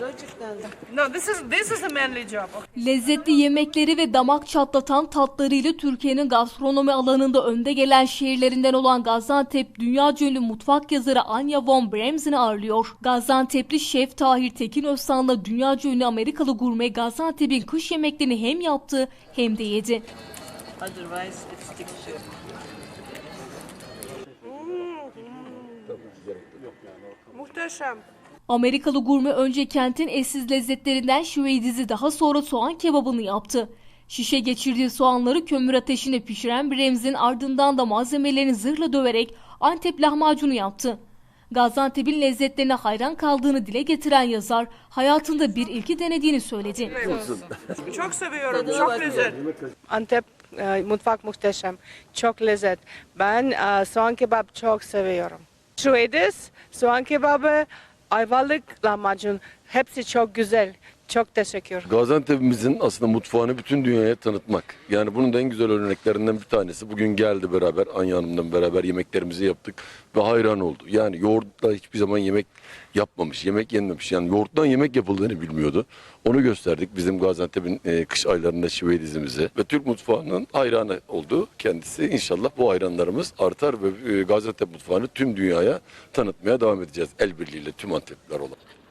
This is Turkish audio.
logically. No, this is this is a manly job. Okay. Lezzetli yemekleri ve damak çatlatan tatlarıyla Türkiye'nin gastronomi alanında önde gelen şehirlerinden olan Gaziantep, dünya ünlü mutfak yazarı Anya von Bremsen'i ağırlıyor. Gaziantep'li şef Tahir Tekin Özsan'la dünya ünlü Amerikalı gurme Gaziantep'in kış yemeklerini hem yaptı hem de yedi. Otherwise, it sticks Muhteşem. Amerikalı gurme önce kentin eşsiz lezzetlerinden şüveydizi daha sonra soğan kebabını yaptı. Şişe geçirdiği soğanları kömür ateşinde pişiren Brems'in ardından da malzemelerini zırhla döverek Antep lahmacunu yaptı. Gaziantep'in lezzetlerine hayran kaldığını dile getiren yazar hayatında bir ilki denediğini söyledi. Çok seviyorum. Çok lezzet. Antep e, mutfak muhteşem. Çok lezzet. Ben e, soğan kebap çok seviyorum. Şu edis, soğan kebabı, ayvalık lahmacun hepsi çok güzel. Çok teşekkür. Gaziantep'imizin aslında mutfağını bütün dünyaya tanıtmak. Yani bunun da en güzel örneklerinden bir tanesi. Bugün geldi beraber Anya Hanım'la beraber yemeklerimizi yaptık ve hayran oldu. Yani yoğurtla hiçbir zaman yemek yapmamış, yemek yenmemiş. Yani yoğurttan yemek yapıldığını bilmiyordu. Onu gösterdik bizim Gaziantep'in e, kış aylarında şive dizimize. Ve Türk mutfağının hayranı oldu kendisi. İnşallah bu hayranlarımız artar ve e, Gaziantep mutfağını tüm dünyaya tanıtmaya devam edeceğiz. El birliğiyle tüm Antepliler olarak.